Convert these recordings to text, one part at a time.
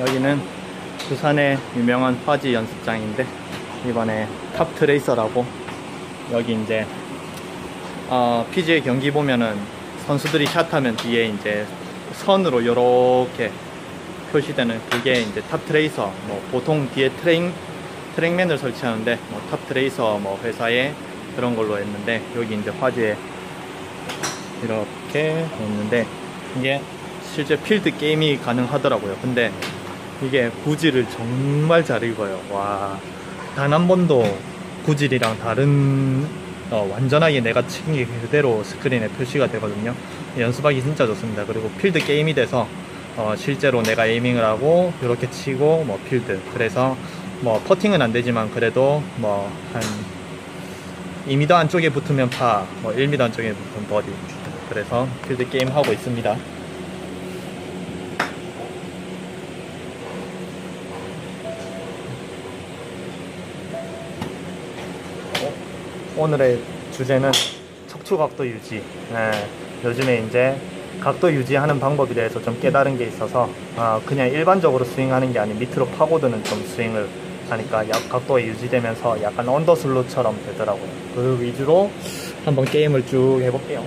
여기는 부산의 유명한 화지 연습장인데 이번에 탑 트레이서라고 여기 이제 어, PGA 경기 보면은 선수들이 샷하면 뒤에 이제 선으로 이렇게 표시되는 그게 이제 탑 트레이서 뭐 보통 뒤에 트레인 트랙맨을 설치하는데 뭐 탑 트레이서 뭐 회사에 그런 걸로 했는데 여기 이제 화지에 이렇게 있는데 이게 실제 필드 게임이 가능하더라고요. 근데 이게 구질을 정말 잘 읽어요. 와, 단 한 번도 구질이랑 다른 어, 완전하게 내가 친게 그대로 스크린에 표시가 되거든요. 연습하기 진짜 좋습니다. 그리고 필드 게임이 돼서 어, 실제로 내가 에이밍을 하고 이렇게 치고 뭐 필드 그래서 뭐 퍼팅은 안 되지만 그래도 뭐 한 2m 안쪽에 붙으면 파, 뭐 1m 안쪽에 붙으면 버디. 그래서 필드 게임 하고 있습니다. 오늘의 주제는 척추 각도 유지. 예, 요즘에 이제 각도 유지하는 방법에 대해서 좀 깨달은 게 있어서 아, 그냥 일반적으로 스윙하는 게 아닌 밑으로 파고드는 좀 스윙을 하니까 약 각도가 유지되면서 약간 언더슬로처럼 되더라고요. 그 위주로 한번 게임을 쭉 해볼게요.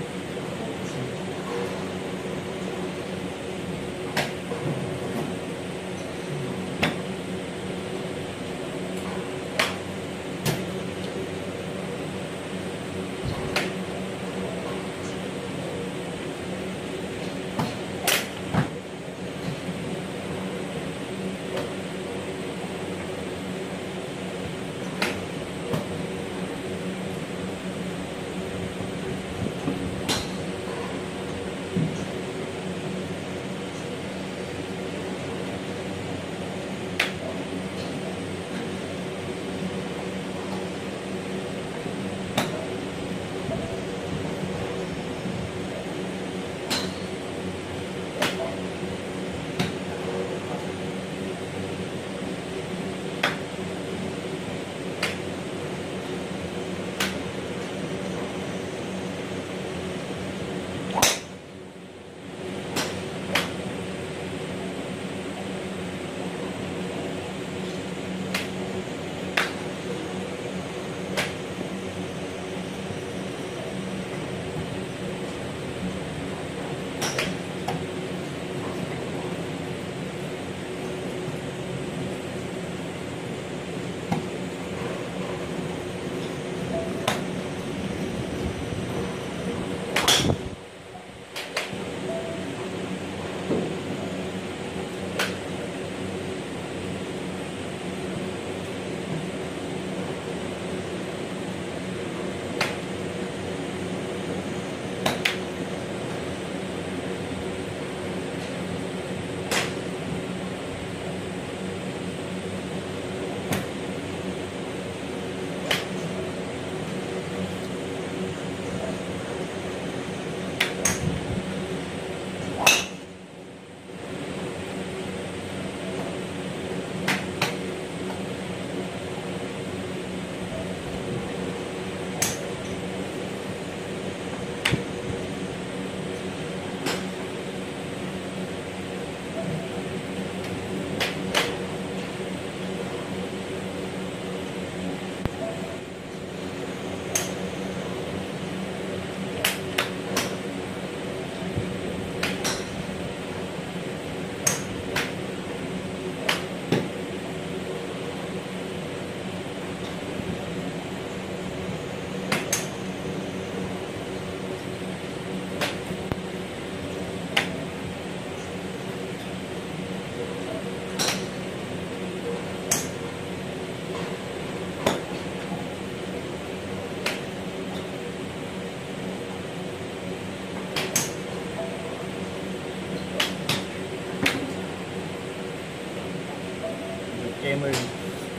게임을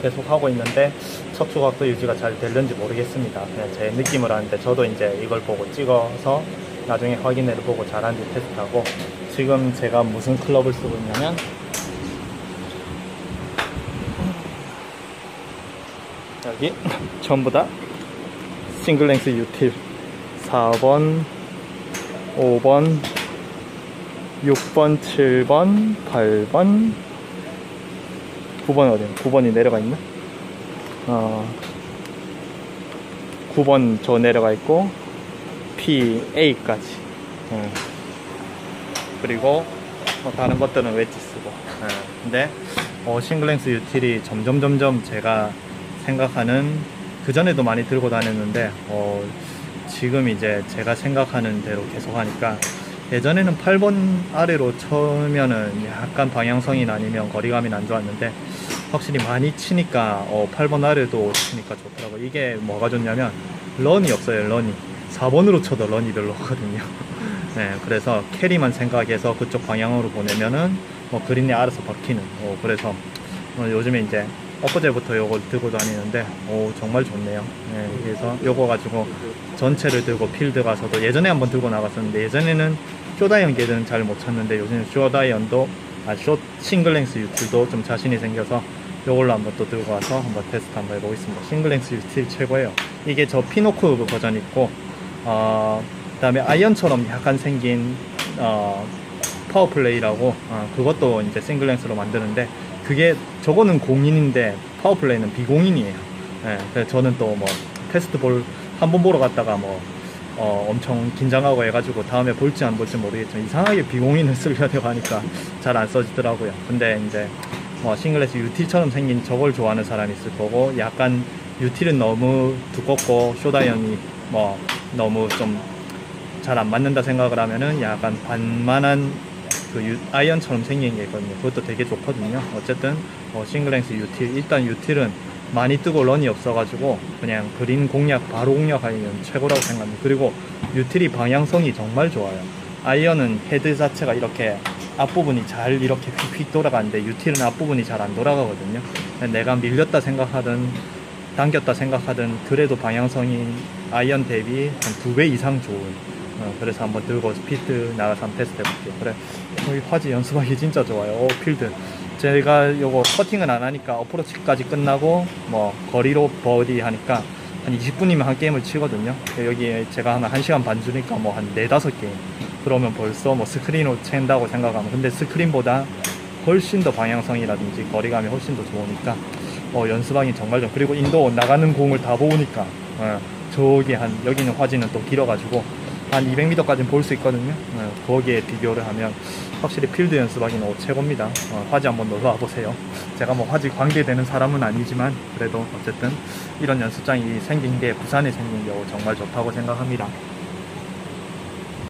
계속 하고 있는데 척추각도 유지가 잘 되는지 모르겠습니다. 그냥 제 느낌을 하는데 저도 이제 이걸 보고 찍어서 나중에 확인을 보고 잘하는지 테스트하고 지금 제가 무슨 클럽을 쓰고 있냐면 여기 전부 다 싱글랭스 유틸 4번 5번 6번 7번 8번 9번 어디 9번이 내려가 있나? 어 9번 저 내려가 있고 PA까지 어. 그리고 뭐 다른 것들은 웨지 쓰고 예. 근데 어, 싱글랭스 유틸이 점점 점점 제가 생각하는 그 전에도 많이 들고 다녔는데 어, 지금 이제 제가 생각하는 대로 계속 하니까 예전에는 8번 아래로 쳐면은 약간 방향성이나 아니면 거리감이 안 좋았는데 확실히 많이 치니까 어, 8번 아래도 치니까 좋더라고요. 이게 뭐가 좋냐면 런이 없어요. 런이 4번으로 쳐도 런이 별로 없거든요. 네, 그래서 캐리만 생각해서 그쪽 방향으로 보내면은 뭐 그린이 알아서 박히는. 어, 그래서 어, 요즘에 이제 엊그제부터 요걸 들고 다니는데 오 정말 좋네요. 네, 그래서 요거 가지고 전체를 들고 필드 가서도 예전에 한번 들고 나갔었는데 예전에는 쇼다이언 게는 잘못 쳤는데 요즘은 쇼다이언도 아, 쇼 싱글랭스 유틸도 좀 자신이 생겨서 요걸로 한번 또 들고 와서 한번 테스트 한번 해보겠습니다. 싱글랭스 유틸 최고예요. 이게 저 피노크 버전 있고 어, 그 다음에 아이언처럼 약간 생긴 어, 파워플레이라고 어, 그것도 이제 싱글랭스로 만드는데 그게 저거는 공인인데 파워플레이는 비공인이에요. 예, 저는 또 뭐 테스트 볼 한번 보러 갔다가 뭐 어, 엄청 긴장하고 해가지고 다음에 볼지 안 볼지 모르겠지만 이상하게 비공인을 쓰려고 하니까 잘 안 써지더라고요. 근데 이제 뭐 싱글레스 유틸처럼 생긴 저걸 좋아하는 사람이 있을 거고 약간 유틸은 너무 두껍고 쇼다이언이 뭐 너무 좀 잘 안 맞는다 생각을 하면은 약간 반만한 그 유- 아이언처럼 생긴 게 있거든요. 그것도 되게 좋거든요. 어쨌든 어, 싱글랭스 유틸 일단 유틸은 많이 뜨고 런이 없어가지고 그냥 그린 공략 바로 공략하기는 최고라고 생각합니다. 그리고 유틸이 방향성이 정말 좋아요. 아이언은 헤드 자체가 이렇게 앞부분이 잘 이렇게 휙휙 돌아가는데 유틸은 앞부분이 잘 안 돌아가거든요. 내가 밀렸다 생각하든 당겼다 생각하든 그래도 방향성이 아이언 대비 한 두 배 이상 좋은 어, 그래서 한번 들고 필드 나가서 한번 테스트 해볼게요. 그래, 여기 화지 연습하기 진짜 좋아요. 오, 필드. 제가 요거 커팅은 안 하니까 어프로치까지 끝나고 뭐 거리로 버디 하니까 한 20분이면 한 게임을 치거든요. 여기 제가 하면 1시간 반 주니까 뭐 한 4, 5게임. 그러면 벌써 뭐 스크린으로 챈다고 생각하면 근데 스크린보다 훨씬 더 방향성이라든지 거리감이 훨씬 더 좋으니까 어, 연습하기 정말 좋고 그리고 인도 나가는 공을 다 보니까 어, 저기 한 여기는 화지는 또 길어가지고 한 200m까지는 볼 수 있거든요. 어, 거기에 비교를 하면 확실히 필드 연습하기는 오, 최고입니다. 어, 화지 한번 놀러 와보세요. 제가 뭐 화지 관계되는 사람은 아니지만 그래도 어쨌든 이런 연습장이 생긴 게 부산에 생긴 게 오, 정말 좋다고 생각합니다.